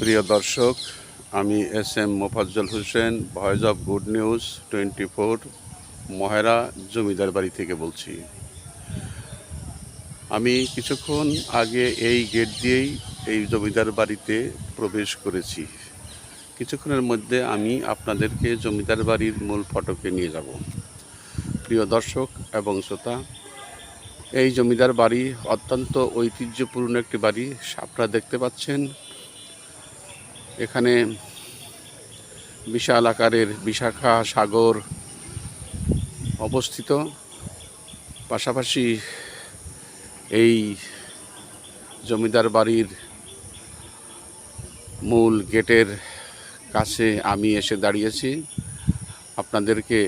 প্রিয় দর্শক, আমি S M Mofazzal Hossain, voice of good news twenty four, Mohera জমিদার বাড়ি থেকে বলছি। আমি কিছুক্ষণ আগে এই গেট দিয়েই এই জমিদার বাড়িতে প্রবেশ করেছি। কিছুক্ষণের মধ্যে আমি আপনাদেরকে জমিদার বাড়ির মূল ফটকে নিয়ে যাব। প্রিয় দর্শক এবং শ্রোতা, এই জমিদার বাড়ি অত্যন্ত ঐতিহ্যপূর্ণ একটি বাড়ি। আপনারা দেখতে পাচ্ছেন এখানে বিশাল আকারের বিশাখা সাগর অবস্থিত। পাশাপাশি এই জমিদার বাড়ির মূল গেটের কাছে আমি এসে দাঁড়িয়েছি। আপনাদেরকে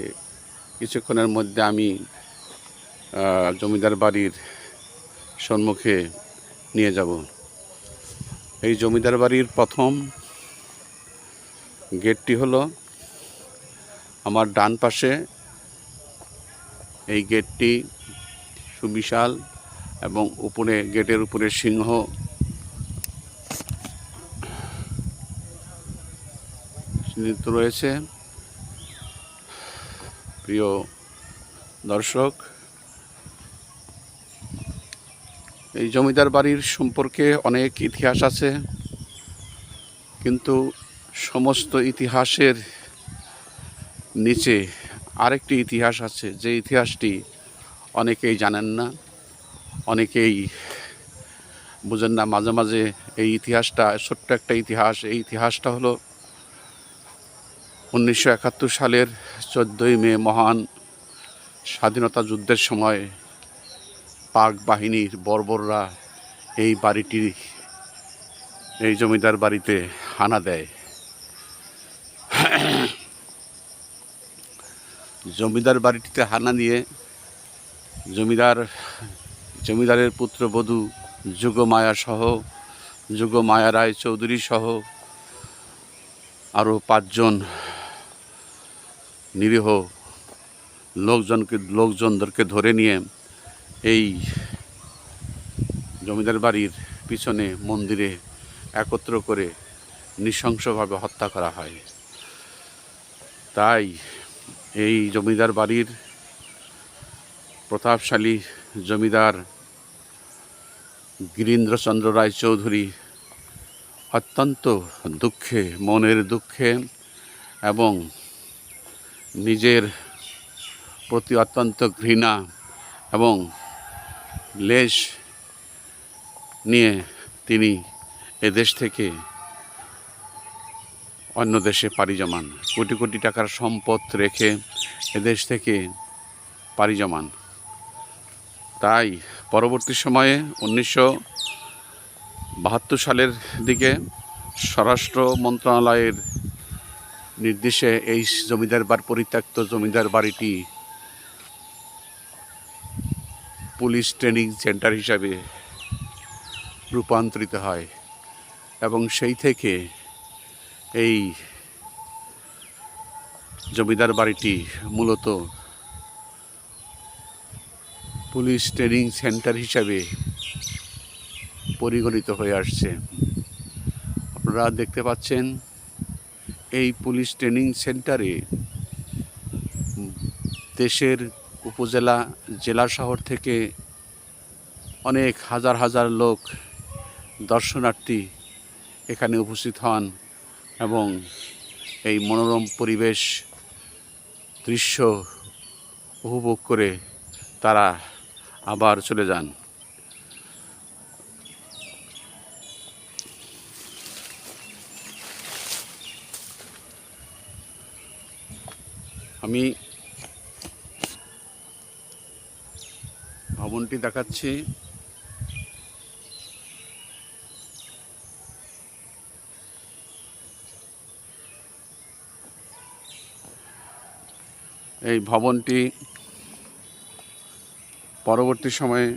কিছুক্ষণের মধ্যে আমি জমিদার বাড়ির সম্মুখে নিয়ে যাব। এই জমিদার বাড়ির প্রথম গেটটি হলো আমার ডান পাশে। এই গেটটি সুবিশাল এবং উপরে গেটের উপরে সিংহ। চিহ্নিত রয়েছে। প্রিয় দর্শক, এই জমিদার বাড়ির সম্পর্কে অনেক ইতিহাস আছে, কিন্তু সমস্ত ইতিহাসের নিচে আরেকটি ইতিহাস আছে, যে ইতিহাসটি অনেকেই জানেন না, অনেকেই বুঝেন না। মাঝে মাঝে এই ইতিহাসটা, ছোট্ট একটা ইতিহাস, এই ইতিহাসটা হলো উনিশশো একাত্তর সালের চোদ্দোই মে মহান স্বাধীনতা যুদ্ধের সময় পাক বাহিনীর বর্বররা এই বাড়িটি, এই জমিদার বাড়িতে হানা দেয়। জমিদার বাড়িটিতে হানা দিয়ে জমিদার, জমিদারের পুত্রবধূ যুগমায়া সহ, যুগমায়া রায় চৌধুরী সহ আরও পাঁচজন নিরীহ লোকজনকে, লোকজনদেরকে ধরে নিয়ে এই জমিদার বাড়ির পিছনে মন্দিরে একত্র করে নৃশংসভাবে হত্যা করা হয়। তাই এই জমিদার বাড়ির প্রতাপশালী জমিদার গিরীন্দ্রচন্দ্র রায় চৌধুরী অত্যন্ত দুঃখে, মনের দুঃখে এবং নিজের প্রতি অত্যন্ত ঘৃণা এবং লেশ নিয়ে তিনি এদেশ থেকে অন্য দেশে পাড়ি জমান। কোটি কোটি টাকার সম্পদ রেখে এদেশ থেকে পাড়ি জমান। তাই পরবর্তী সময়ে উনিশশো বাহাত্তর সালের দিকে স্বরাষ্ট্র মন্ত্রণালয়ের নির্দেশে এই জমিদার বার পরিত্যক্ত জমিদার বাড়িটি পুলিশ ট্রেনিং সেন্টার হিসাবে রূপান্তরিত হয় এবং সেই থেকে এই জমিদার বাড়িটি মূলত পুলিশ ট্রেনিং সেন্টার হিসাবে পরিগণিত হয়ে আসছে। আপনারা দেখতে পাচ্ছেন, এই পুলিশ ট্রেনিং সেন্টারে দেশের উপজেলা, জেলা শহর থেকে অনেক হাজার হাজার লোক দর্শনার্থী এখানে উপস্থিত হন। এবং এই মনোরম পরিবেশ দৃশ্য উপভোগ করে তারা আবার চলে যান। আমি ভবনটি দেখাচ্ছি। এই ভবনটি পরবর্তী সময়ে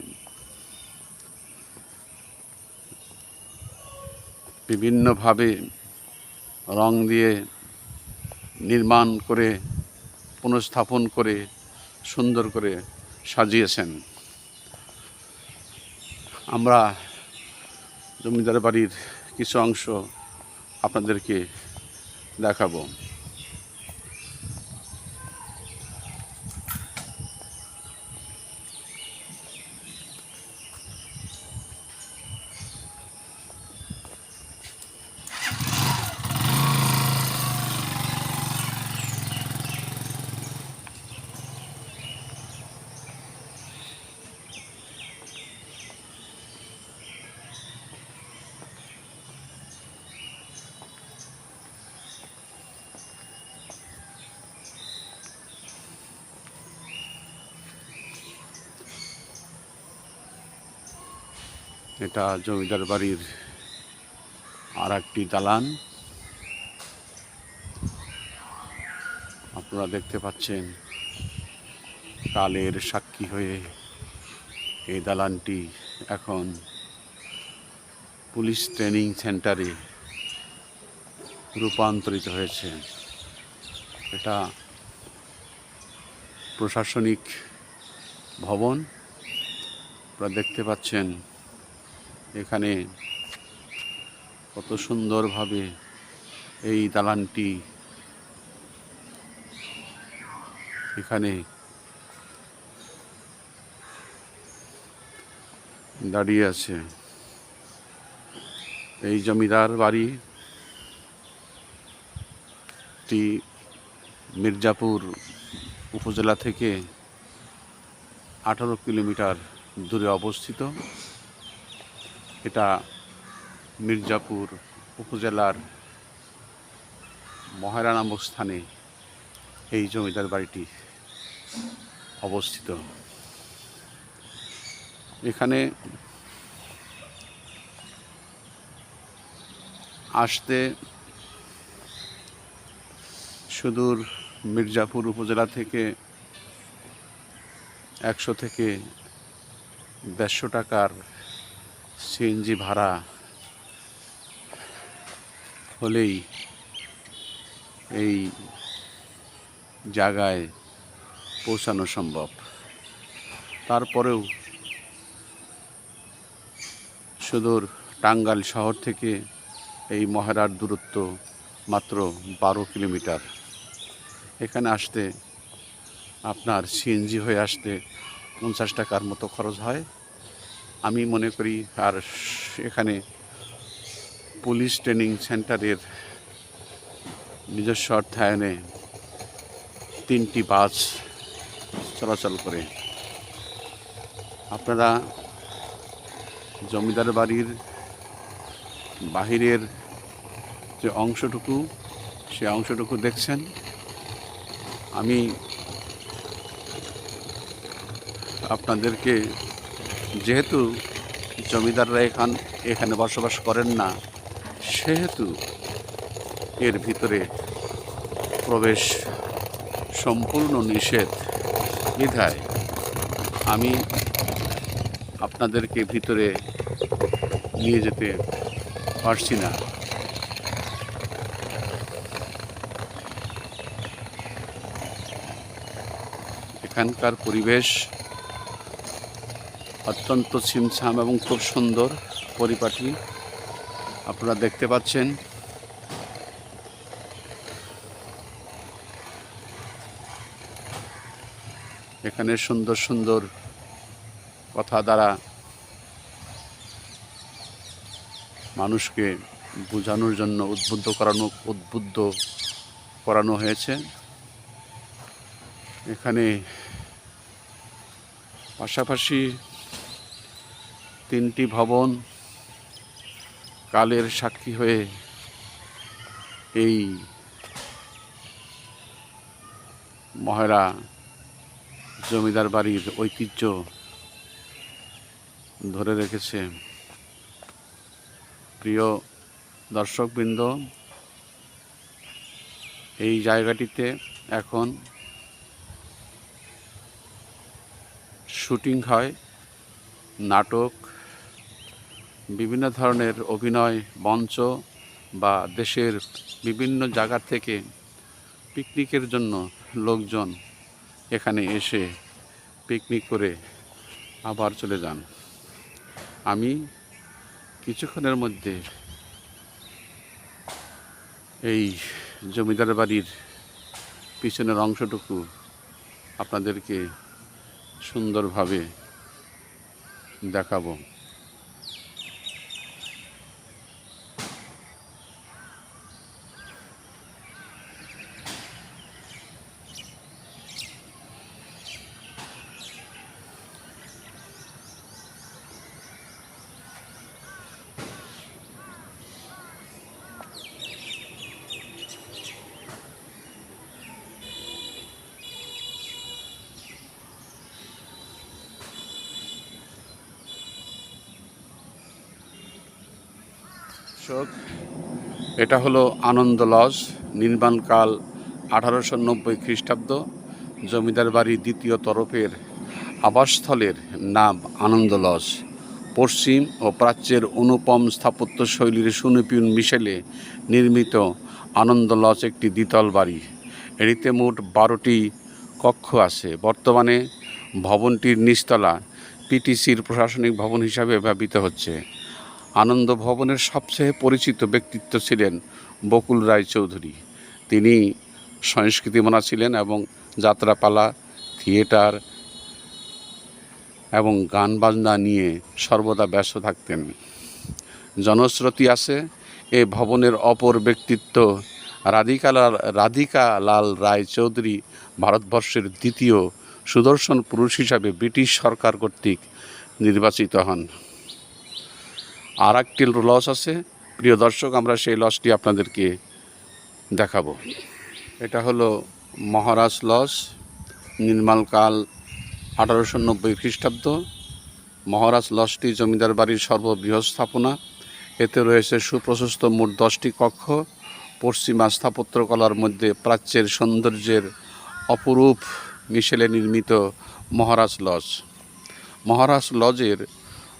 বিভিন্নভাবে রং দিয়ে নির্মাণ করে, পুনঃস্থাপন করে, সুন্দর করে সাজিয়েছেন। আমরা জমিদার বাড়ির কিছু অংশ আপনাদেরকে দেখাবো। এটা জমিদার বাড়ির আর একটি দালান। আপনারা দেখতে পাচ্ছেন, কালের সাক্ষী হয়ে এই দালানটি এখন পুলিশ ট্রেনিং সেন্টারে রূপান্তরিত হয়েছে। এটা প্রশাসনিক ভবন। আপনারা দেখতে পাচ্ছেন এখানে কত সুন্দরভাবে এই দালানটি এখানে দাঁড়িয়ে আছে। এই জমিদার বাড়িটি মির্জাপুর উপজেলা থেকে আঠারো কিলোমিটার দূরে অবস্থিত। এটা মির্জাপুর উপজেলার মহেরা নামক স্থানে এই জমিদার বাড়িটি অবস্থিত। এখানে আসতে সুদূর মির্জাপুর উপজেলা থেকে একশো থেকে দেড়শো টাকার সিএনজি ভাড়া হলেই এই জায়গায় পৌঁছানো সম্ভব। তারপরেও সুদূর টাঙ্গাইল শহর থেকে এই মহেরার দূরত্ব মাত্র বারো কিলোমিটার। এখানে আসতে আপনার সিএনজি হয়ে আসতে পঞ্চাশ টাকার মতো খরচ হয়। আমি মনে করি আর এখানে পুলিশ ট্রেনিং সেন্টারের নিজস্ব অর্থায়নে তিনটি বাস চলাচল করে। আপনারা জমিদার বাড়ির বাহিরের যে অংশটুকু, সে অংশটুকু দেখছেন। আমি আপনাদেরকে যেহেতু জমিদাররা এখান এখানে বসবাস করেন না, সেহেতু এর ভিতরে প্রবেশ সম্পূর্ণ নিষেধ। বিধায় আমি আপনাদেরকে ভিতরে নিয়ে যেতে পারছি না। এখানকার পরিবেশ অত্যন্ত ছিমছাম এবং খুব সুন্দর পরিপাটি আপনারা দেখতে পাচ্ছেন। এখানে সুন্দর সুন্দর কথা দ্বারা মানুষকে বোঝানোর জন্য উদ্বুদ্ধ করানো উদ্বুদ্ধ করানো হয়েছে। এখানে পাশাপাশি তিনটি ভবন কালের সাক্ষী হয়ে এই মহেরা জমিদার বাড়ির ঐতিহ্য ধরে রেখেছে। প্রিয় দর্শকবৃন্দ, এই জায়গাটিতে এখন শুটিং হয়, নাটক বিভিন্ন ধরনের অভিনয়, মঞ্চ বা দেশের বিভিন্ন জায়গা থেকে পিকনিকের জন্য লোকজন এখানে এসে পিকনিক করে আবার চলে যান। আমি কিছুক্ষণের মধ্যে এই জমিদার বাড়ির পিছনের অংশটুকু আপনাদেরকে সুন্দরভাবে দেখাবো। দর্শক, এটা হলো আনন্দ লজ, নির্মাণকাল আঠারোশো নব্বই খ্রিস্টাব্দ, জমিদার বাড়ির দ্বিতীয় তরফের আবাসস্থলের নাম আনন্দ লজ। পশ্চিম ও প্রাচ্যের অনুপম স্থাপত্য শৈলীর সুনিপুণ মিশেলে নির্মিত আনন্দ লজ একটি দ্বিতল বাড়ি। এটিতে মোট বারোটি কক্ষ আছে। বর্তমানে ভবনটির নিচতলা পিটিসির প্রশাসনিক ভবন হিসাবে ব্যবহৃত হচ্ছে। আনন্দ ভবনের সবচেয়ে পরিচিত ব্যক্তিত্ব ছিলেন বকুল রায় চৌধুরী তিনি সংস্কৃতিমনা ছিলেন এবং যাত্রাপালা, থিয়েটার এবং গান বাজনা নিয়ে সর্বদা ব্যস্ত থাকতেন। জনশ্রুতি আছে, এ ভবনের অপর ব্যক্তিত্ব রাধিকা লাল রাধিকা লাল রায় চৌধুরী ভারতবর্ষের দ্বিতীয় সুদর্শন পুরুষ হিসাবে ব্রিটিশ সরকার কর্তৃক নির্বাচিত হন। আর একটি লস আছে। প্রিয় দর্শক, আমরা সেই লসটি আপনাদেরকে দেখাবো। এটা হলো মহারাজ লস নির্মাণকাল আঠারোশো নব্বই খ্রিস্টাব্দ। মহারাজ লসটি জমিদার বাড়ির সর্ববৃহৎ স্থাপনা এতে রয়েছে সুপ্রশস্ত মোট দশটি কক্ষ। পশ্চিমা স্থাপত্যকলার মধ্যে প্রাচ্যের সৌন্দর্যের অপরূপ মিশেলে নির্মিত মহারাজ লজ মহারাজ লজের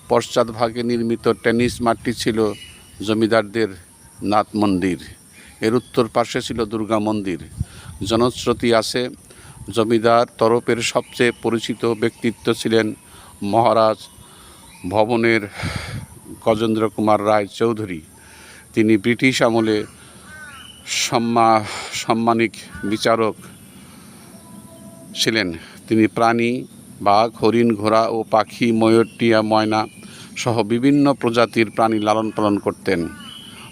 পশ্চাৎভাগে নির্মিত টেনিস মাঠটি ছিল জমিদারদের নাথ মন্দির। এর উত্তর পাশে ছিল দুর্গা মন্দির। জনশ্রুতি আছে, জমিদার তরফের সবচেয়ে পরিচিত ব্যক্তিত্ব ছিলেন মহারাজ ভবনের গজেন্দ্র কুমার রায় চৌধুরী তিনি ব্রিটিশ আমলে সম্মা, সাম্মানিক বিচারক ছিলেন। তিনি প্রাণী বাঘ, হরিণ, ঘোড়া ও পাখি, ময়ূর, টিয়া, ময়না সহ বিভিন্ন প্রজাতির প্রাণী লালন পালন করতেন।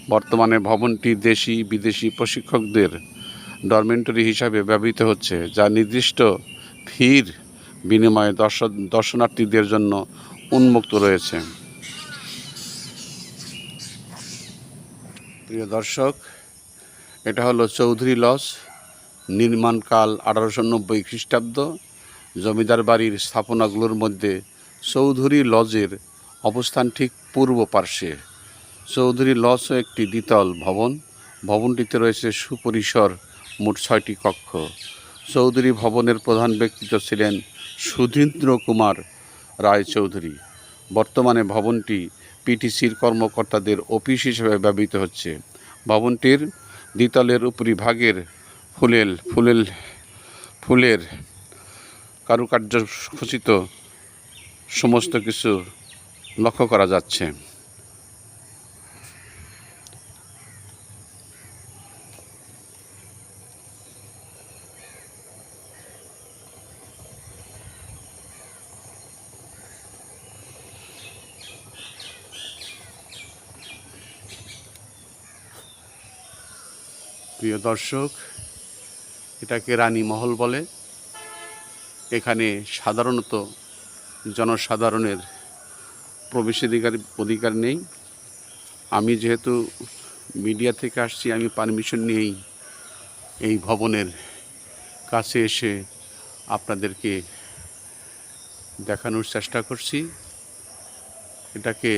বর্তমানে ভবনটি দেশি, বিদেশি প্রশিক্ষকদের ডরমেন্টরি হিসাবে ব্যবহৃত হচ্ছে, যা নির্দিষ্ট ফির বিনিময়ে দর্শন দর্শনার্থীদের জন্য উন্মুক্ত রয়েছে। প্রিয় দর্শক, এটা হলো চৌধুরী লজ, নির্মাণকাল আঠারোশো নব্বই খ্রিস্টাব্দ। জমিদার বাড়ির স্থাপনাগুলোর মধ্যে চৌধুরী লজের অবস্থান ঠিক পূর্ব পার্শ্বে। চৌধুরী লজও একটি দ্বিতল ভবন। ভবনটিতে রয়েছে সুপরিসর মোট ছয়টি কক্ষ। চৌধুরী ভবনের প্রধান ব্যক্তিত্ব ছিলেন সুধীন্দ্র কুমার রায় চৌধুরী বর্তমানে ভবনটি পিটিসির কর্মকর্তাদের অফিস হিসেবে ব্যবহৃত হচ্ছে। ভবনটির দ্বিতলের উপরিভাগের ফুলেল ফুলেল, ফুলের কারুকার্য খচিত সমস্ত কিছু লক্ষ্য করা যাচ্ছে। প্রিয় দর্শক এটাকে রানী মহল বলে। এখানে সাধারণত জনসাধারণের প্রবেশাধিকার অধিকার নেই। আমি যেহেতু মিডিয়া থেকে আসছি, আমি পারমিশন নিয়েই এই ভবনের কাছে এসে আপনাদেরকে দেখানোর চেষ্টা করছি। এটাকে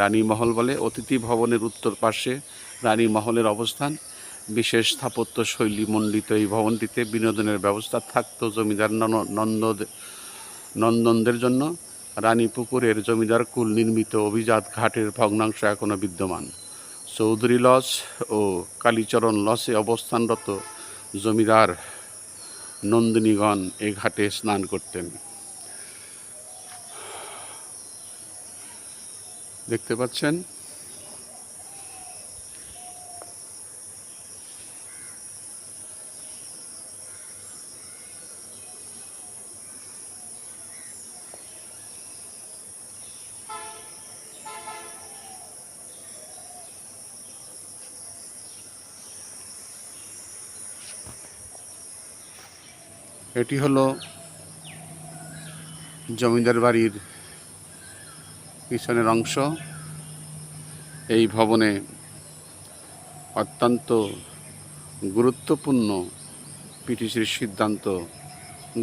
রানী মহল বলে, অতিথি ভবনের উত্তর পাশে রানী মহলের অবস্থান। বিশেষ স্থাপত্য শৈলী মণ্ডিত এই ভবনটিতে বিনোদনের ব্যবস্থা থাকতো জমিদার নন- নন্দ নন্দনদের জন্য। রানী পুকুরের জমিদার কুল নির্মিত অভিজাত ঘাটের ভগ্নাংশ এখনও বিদ্যমান। চৌধুরী লস ও কালীচরণ লসে অবস্থানরত জমিদার নন্দিনীগণ এ ঘাটে স্নান করতেন। দেখতে পাচ্ছেন? এটি হলো জমিদার বাড়ির পিছনের অংশ। এই ভবনে অত্যন্ত গুরুত্বপূর্ণ পিটিসির সিদ্ধান্ত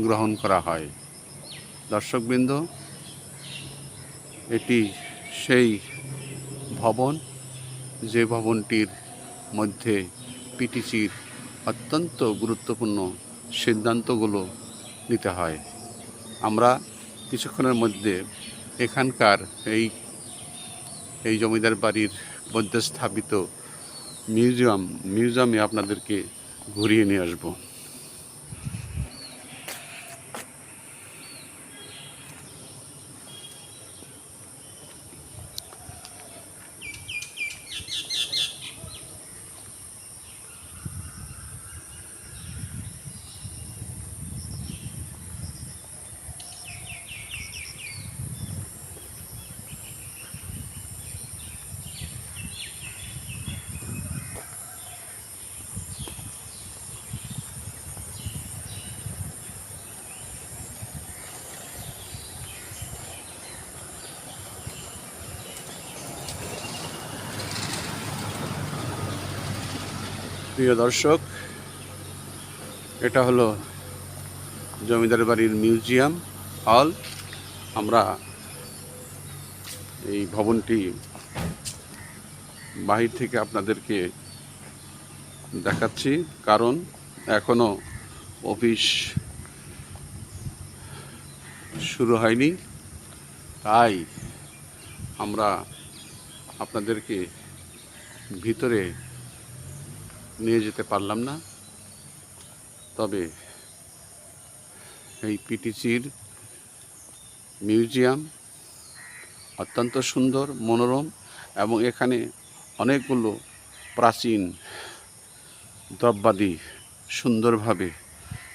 গ্রহণ করা হয়। দর্শকবৃন্দ, এটি সেই ভবন, যে ভবনটির মধ্যে পিটিসির অত্যন্ত গুরুত্বপূর্ণ সিদ্ধান্তগুলো নিতে হয়। আমরা কিছুক্ষণের মধ্যে এখানকার এই এই জমিদার বাড়ির মধ্যে স্থাপিত মিউজিয়াম, মিউজিয়ামে আপনাদেরকে ঘুরিয়ে নিয়ে আসব। প্রিয় দর্শক, এটা হলো জমিদার বাড়ির মিউজিয়াম হল। আমরা এই ভবনটি বাহির থেকে আপনাদেরকে দেখাচ্ছি। কারণ এখনও অফিস শুরু হয়নি। তাই আমরা আপনাদেরকে ভিতরে নিয়ে যেতে পারলাম না। তবে এই পিটিসির মিউজিয়াম অত্যন্ত সুন্দর, মনোরম এবং এখানে অনেকগুলো প্রাচীন দ্রব্যাদি সুন্দরভাবে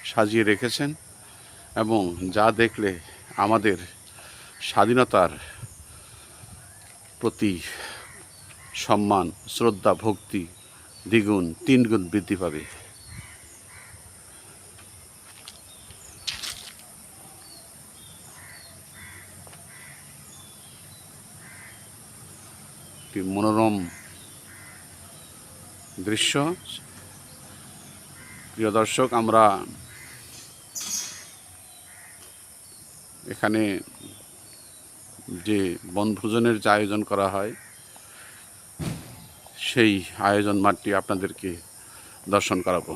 সাজিয়ে রেখেছেন এবং যা দেখলে আমাদের স্বাধীনতার প্রতি সম্মান, শ্রদ্ধা, ভক্তি দ্বিগুণ, তিনগুণ বৃদ্ধি পাবে। একটি মনোরম দৃশ্য। প্রিয় দর্শক, আমরা এখানে যে বনভোজনের যে আয়োজন করা হয় সেই আয়োজন মাঠটি আপনাদেরকে দর্শন করাবো।